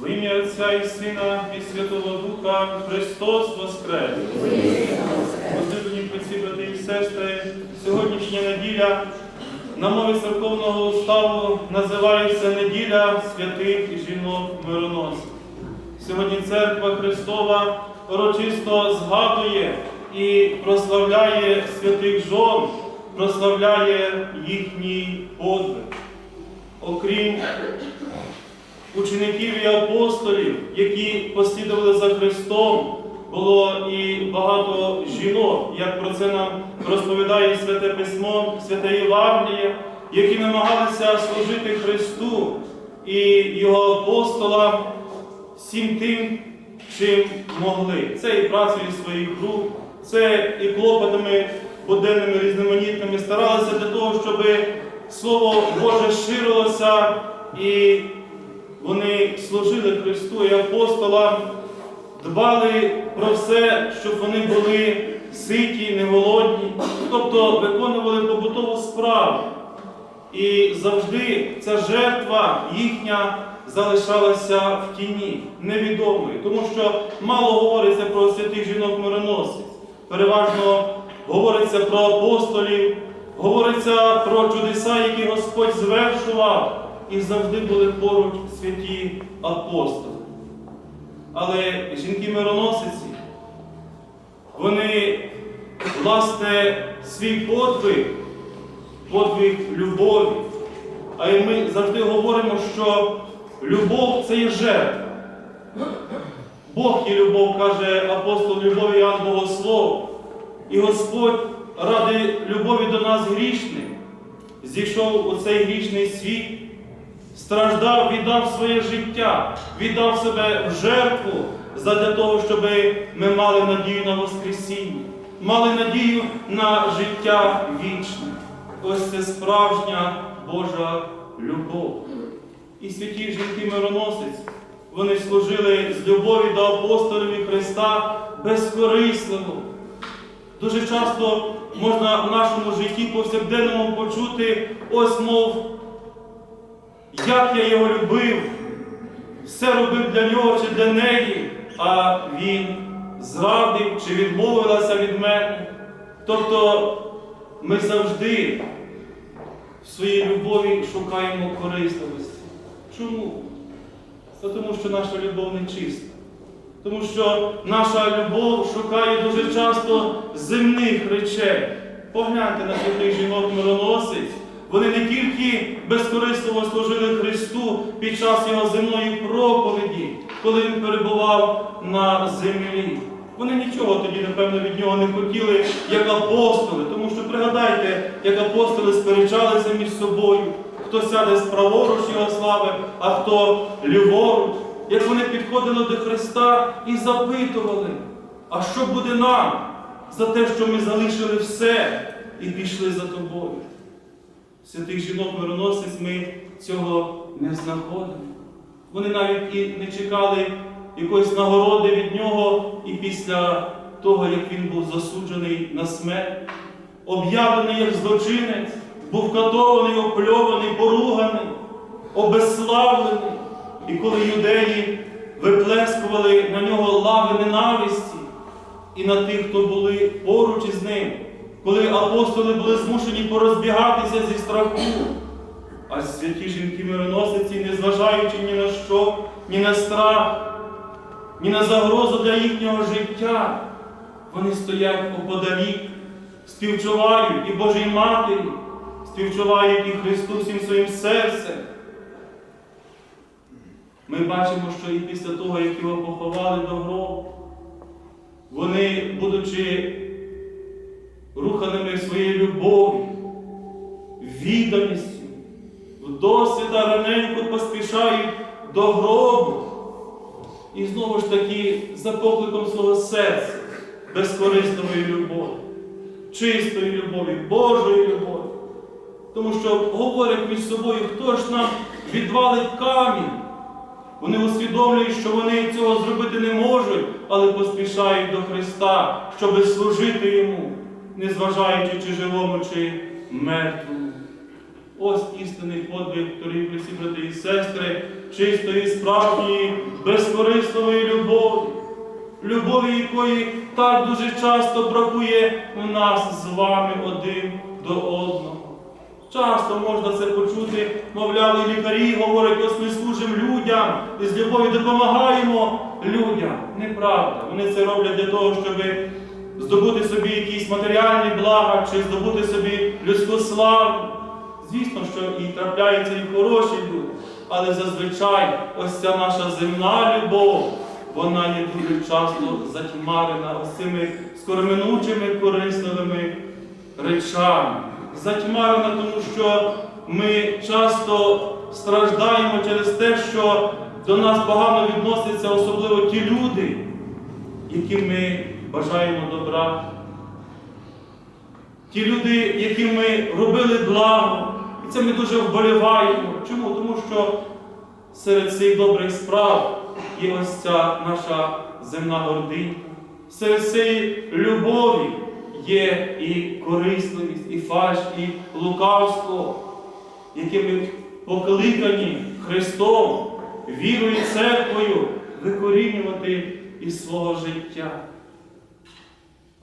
В ім'я Отця і Сина і Святого Духа Христос Воскрес! Возлюблені отці, брати і сестри, сьогоднішня неділя на мові церковного уставу називається неділя святих жінок мироносів. Сьогодні церква Христова урочисто згадує і прославляє святих жон, прославляє їхній подвиг. Окрім учеників і апостолів, які послідували за Христом, було і багато жінок, як про це нам розповідає Святе Письмо, Святе Євангеліє, які намагалися служити Христу і Його апостолам всім тим, чим могли. Це і працею своїх рук, це і клопотами буденними різноманітними старалися для того, щоб Слово Боже ширилося і вони служили Христу і апостолам, дбали про все, щоб вони були ситі, не голодні, тобто виконували побутову справу. І завжди ця жертва їхня залишалася в тіні, невідомою, тому що мало говориться про святих жінок мироносиць. Переважно говориться про апостолів, говориться про чудеса, які Господь звершував, і завжди були поруч святі апостоли. Але жінки-мироносиці, вони, власне, свій подвиг, подвиг любові. А і ми завжди говоримо, що любов це є жертва. Бог є любов, каже апостол любові Іоанн Богослов. І Господь ради любові до нас грішних зійшов у цей грішний світ, страждав, віддав своє життя, віддав себе в жертву задля того, щоб ми мали надію на Воскресіння, мали надію на життя вічне. Ось це справжня Божа любов. І святі жінки мироносиць, вони служили з любові до апостолів і Христа безкорисливо. Дуже часто можна в нашому житті повсякденному почути, ось мов, як я його любив, все робив для нього чи для неї, а він зрадив чи відмовилася від мене. Тобто ми завжди в своїй любові шукаємо корисливості. Чому? Тому що наша любов не чиста. Тому що наша любов шукає дуже часто земних речей. Погляньте на святих жінок мироносиць. Вони не тільки безкорисливо служили Христу під час Його земної проповіді, коли Він перебував на землі. Вони нічого тоді, напевно, від нього не хотіли, як апостоли. Тому що пригадайте, як апостоли сперечалися між собою, хто сяде справоруч Його слави, а хто ліворуч як вони підходили до Христа і запитували, а що буде нам за те, що ми залишили все і пішли за тобою. Святих жінок мироносець ми цього не знаходимо. Вони навіть і не чекали якоїсь нагороди від нього і після того, як він був засуджений на смерть, об'явлений як злочинець, був катований, опльований, поруганий, обезславлений. І коли юдеї виплескували на нього лави ненависті і на тих, хто були поруч із ним, коли апостоли були змушені порозбігатися зі страху, а святі жінки мироносиці, незважаючи ні на що, ні на страх, ні на загрозу для їхнього життя, вони стоять поподалік, співчувають і Божій Матері, співчувають і Христу всім своїм серцем. Ми бачимо, що і після того, як його поховали до гробу, вони, будучи руханими своєю любов'ю, відданістю, вдосвіта раненько поспішають до гробу. І знову ж таки за покликом свого серця, безкорисної любові, чистої любові, Божої любові. Тому що говорять між собою, хто ж нам відвалить камінь. Вони усвідомлюють, що вони цього зробити не можуть, але поспішають до Христа, щоби служити Йому, незважаючи чи живому, чи мертвому. Ось істинний подвиг, дорогі всі брати і сестри, чистої, справжньої, безкорисливої любові, любові якої так дуже часто бракує у нас з вами один до одного. Часто можна це почути, мовляв, і лікарі говорять, ось ми служимо людям і з любов'ю допомагаємо людям. Неправда. Вони це роблять для того, щоб здобути собі якісь матеріальні блага чи здобути собі людську славу. Звісно, що і трапляються і хороші люди, але зазвичай ось ця наша земна любов, вона є дуже часто затьмарена ось цими скороминучими корисливими речами. Затьмарена, тому що ми часто страждаємо через те, що до нас погано відносяться особливо ті люди, яким ми бажаємо добра. Ті люди, яким ми робили благо, і це ми дуже вболіваємо. Чому? Тому що серед цих добрих справ є ось ця наша земна гординка. Серед цієї любові є і корисливість, і фальш, і лукавство, яке ми покликані Христом, вірою і церквою викорінювати із свого життя.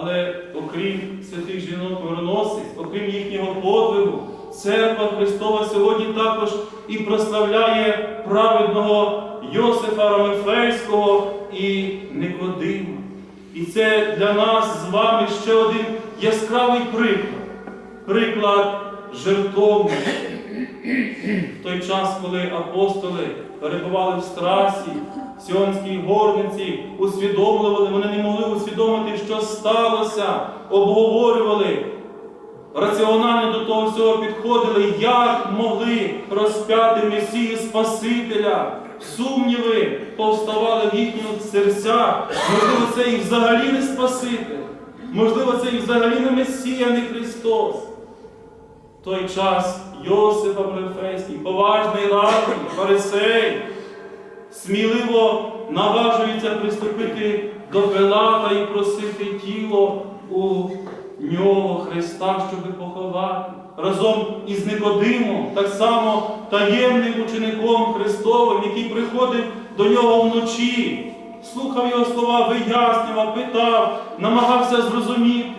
Але окрім святих жінок мироносиць, окрім їхнього подвигу, церква Христова сьогодні також і прославляє праведного Йосифа Ромефейського і Никодима. І це для нас з вами ще один яскравий приклад, приклад жертовності. В той час, коли апостоли перебували в страсі, Сіонській горниці, усвідомлювали, вони не могли усвідомити, що сталося, обговорювали, раціонально до того всього підходили, як могли розп'яти Месію Спасителя. Сумніви повставали в їхніх серцях. Можливо, це і взагалі не Спаситель. Можливо, це і взагалі не Месія, не Христос. Той час Йосиф Амрефейський, поважний радий, фарисей, сміливо наважується приступити до Пилата і просити тіло у нього Христа, щоби поховати. Разом із Никодимом, так само таємним учеником Христовим, який приходив до нього вночі, слухав його слова, вияснював, питав, намагався зрозуміти.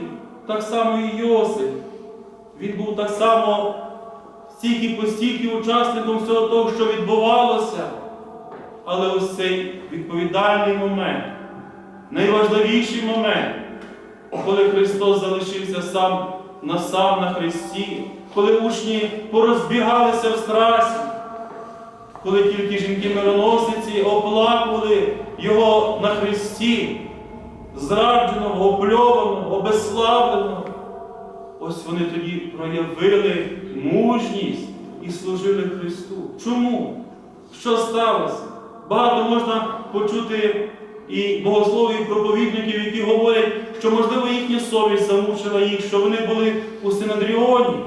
Так само і Йосип. Він був так само стільки постільки учасником всього того, що відбувалося. Але ось цей відповідальний момент, найважливіший момент, коли Христос залишився сам на сам на Христі, коли учні порозбігалися в страсі, коли тільки жінки-мироносиці оплакували Його на Христі, зрадженого, опльованого, обезславленого. Ось вони тоді проявили мужність і служили Христу. Чому? Що сталося? Багато можна почути і богословів, і проповідників, які говорять, що, можливо, їхня совість замучила їх, що вони були у Синадріоні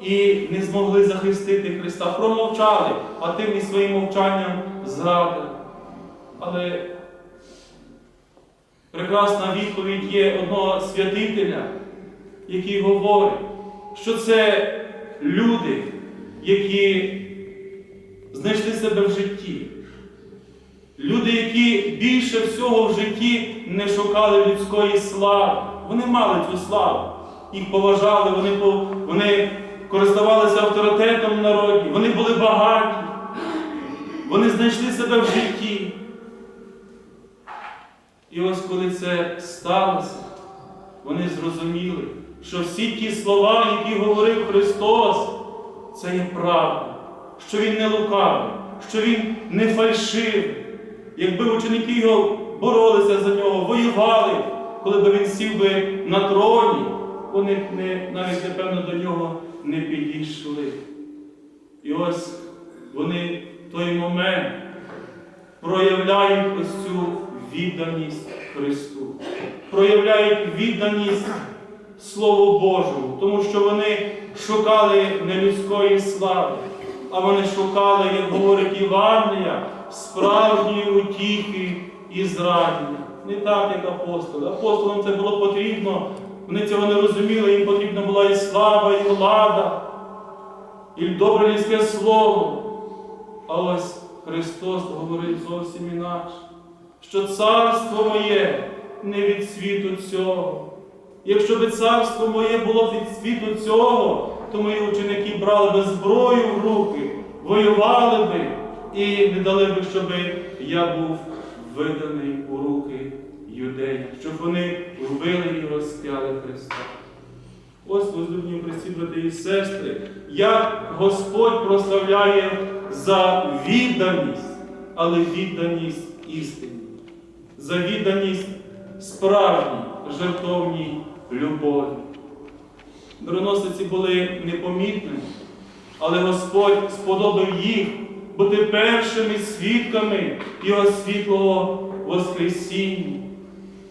і не змогли захистити Христа, промовчали, а тим і своїм мовчанням зрадили. Але прекрасна відповідь є одного святителя, який говорить, що це люди, які знайшли себе в житті. Люди, які більше всього в житті не шукали людської слави. Вони мали цю славу. Їх поважали, вони, вони користувалися авторитетом в народі, вони були багаті, вони знайшли себе в житті. І ось коли це сталося, вони зрозуміли, що всі ті слова, які говорив Христос, це є правда, що Він не лукавий, що Він не фальшивий. Якби ученики його боролися за нього, воювали, коли б він сів би на троні, вони б не, навіть напевно до нього не підійшли. І ось вони в той момент проявляють ось цю відданість Христу, проявляють відданість Слову Божому, тому що вони шукали не людської слави, а вони шукали, як говорить Євангелія, справжньої утіхи і зрадення. Не так, як апостоли. Апостолам це було потрібно, вони цього не розуміли, їм потрібна була і слава, і влада. і добре людське слово. А ось Христос говорить зовсім інакше, що царство моє не від світу цього. Якщо би царство моє було від світу цього, то мої ученики брали би зброю в руки, воювали би і не дали би, щоб я був виданий у руки юдеїв, щоб вони вбили і розп'яли Христа. Ось, возлюблені Христі, брати і сестри, як Господь прославляє за відданість, але відданість істині, за відданість справжній, жертовній любові. Мироносиці були непомітними, але Господь сподобав їх бути першими свідками Його світлого Воскресіння.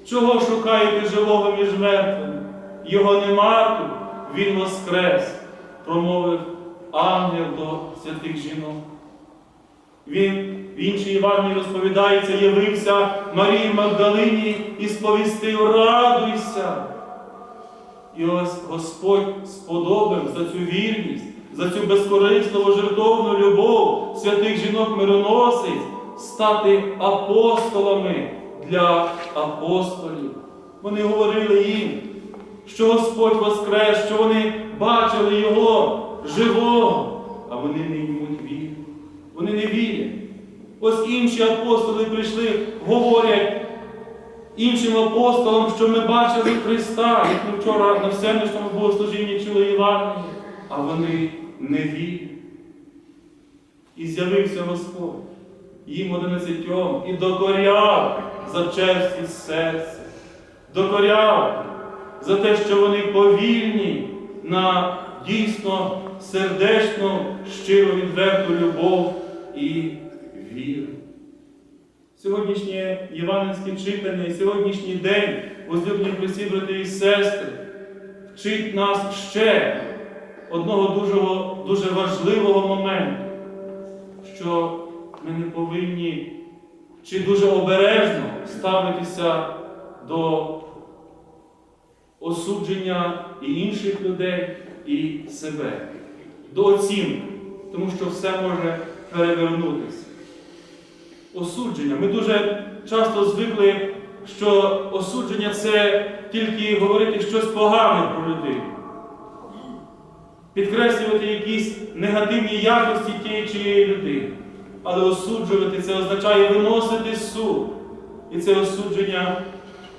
Чого шукаєте живого між мертвими? Його нема тут, Він воскрес, промовив ангел до святих жінок. Він в іншій Івані розповідається, явився Марії Магдалині і сповістив радуйся. І ось Господь сподобав за цю вірність, за цю безкорисливу жертовну любов святих жінок мироносиць стати апостолами для апостолів. Вони говорили їм, що Господь воскрес, що вони бачили Його живого, а вони не ймуть віри. Вони не вірять. Ось інші апостоли прийшли, говорять іншим апостолам, що ми бачили Христа, як ми вчора на всеночному богослужінні чули Євангеліє, а вони не вірять. І з'явився Господь їм одинадцятьом і докоряв за черствість серця, докоряв за те, що вони повільні на дійсно сердечну, щиру відверту любов і віру. Сьогоднішнє євангельське читання сьогоднішній день, возлюблені Христі, брати і сестри, вчить нас ще одного дуже, дуже важливого моменту, що ми не повинні чи дуже обережно ставитися до осудження і інших людей, і себе, до оцінки, тому що все може перевернутися. Осудження. Ми дуже часто звикли, що осудження це тільки говорити щось погане про людину. Підкреслювати якісь негативні якості тієї чи іншої людини. Але осуджувати це означає виносити суд. І це осудження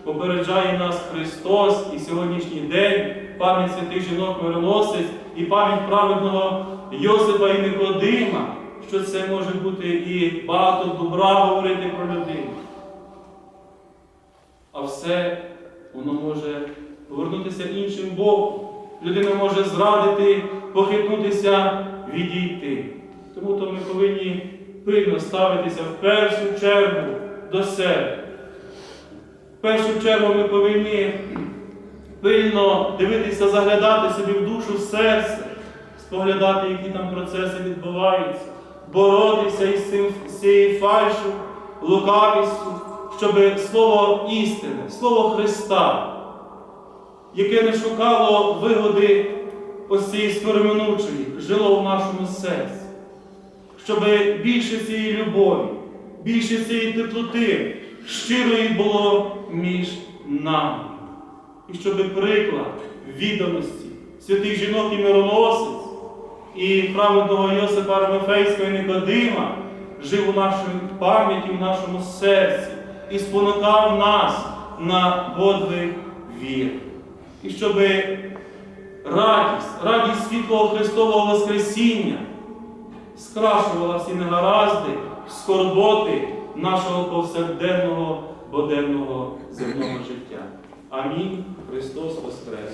попереджає нас Христос і сьогоднішній день, пам'ять святих жінок мироносець і пам'ять праведного Йосипа і Никодима, що це може бути і багато добра говорити про людину. А все воно може повернутися іншим боком. Людина може зрадити, похитнутися, відійти. Тому то ми повинні пильно ставитися в першу чергу до себе. В першу чергу ми повинні пильно дивитися, заглядати собі в душу, в серце, споглядати, які там процеси відбуваються, боротися із цим, цією фальшу, лукавістю, щоб слово істини, слово Христа, яке не шукало вигоди ось цієї скороминучої, жило в нашому серці щоб більше цієї любові, більше цієї теплоти щирої було між нами. І щоб приклад відданості святих жінок і мироносець і праведного Йосипа Армефейського і Никодима жив у нашій пам'яті, в нашому серці і спонукав нас на подвиг віри. І щоб радість, радість світлого Христового Воскресіння скрашувала всі негаразди, скорботи нашого повсякденного буденного земного життя. Амінь. Христос Воскрес!